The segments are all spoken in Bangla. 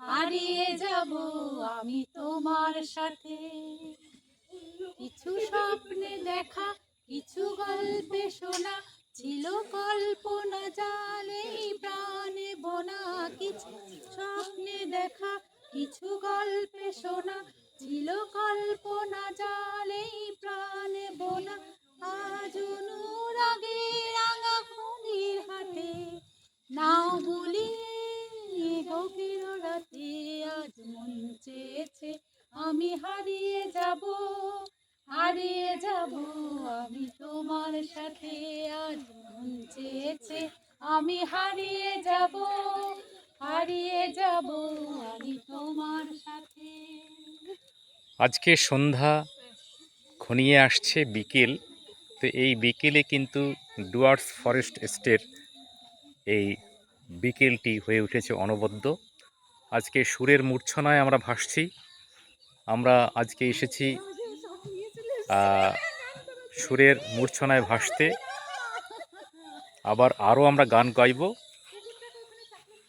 হারিয়ে যাব আমি তোমার সাথে। কিছু স্বপ্নে দেখা, কিছু গল্পে শোনা, ছিল কল্পনা জালেই প্রাণে বোনা কিছু স্বপ্নে দেখা, কিছু গল্পে শোনা, ছিল কল্পনা জালেই প্রাণে বোনা হারিয়ে যাব হারিয়ে যাব। আমি তোমার সাথে আজ মন চেয়েছে। আমি হারিয়ে যাব হারিয়ে যাব। আমি তোমার সাথে। আজকে সন্ধ্যা ঘনিয়ে আসছে বিকেল। তো এই বিকেলে কিন্তু ডুয়ার্স ফরেস্ট এস্টের এই বিকেলটি হয়ে উঠেছে অনবদ্য। আজকে সুরের মূর্ছনায় আমরা ভাসছি। আমরা আজকে এসেছি সুরের মূর্ছনায় ভাসতে। আবার আরও আমরা গান গাইব।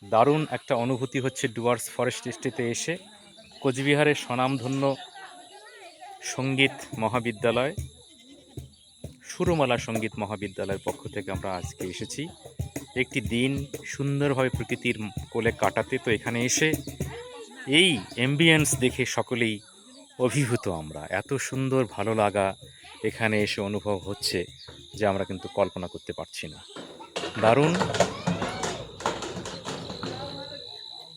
দারুণ একটা অনুভূতি হচ্ছে ডুয়ার্স ফরেস্ট এস্টেতে এসে। কোচবিহারের স্বনামধন্য সংগীত মহাবিদ্যালয়, সুরমালা সংগীত মহাবিদ্যালয়ের পক্ষ থেকে আমরা আজকে এসেছি। একটি দিন সুন্দরভাবে প্রকৃতির কোলে কাটাতে। তো এখানে এসে এই অ্যাম্বিয়েন্স দেখে সকলেই অভিভূত আমরা। এত সুন্দর, ভালো লাগা এখানে এসে অনুভব হচ্ছে যে আমরা কিন্তু কল্পনা করতে পারছি না। দারুণ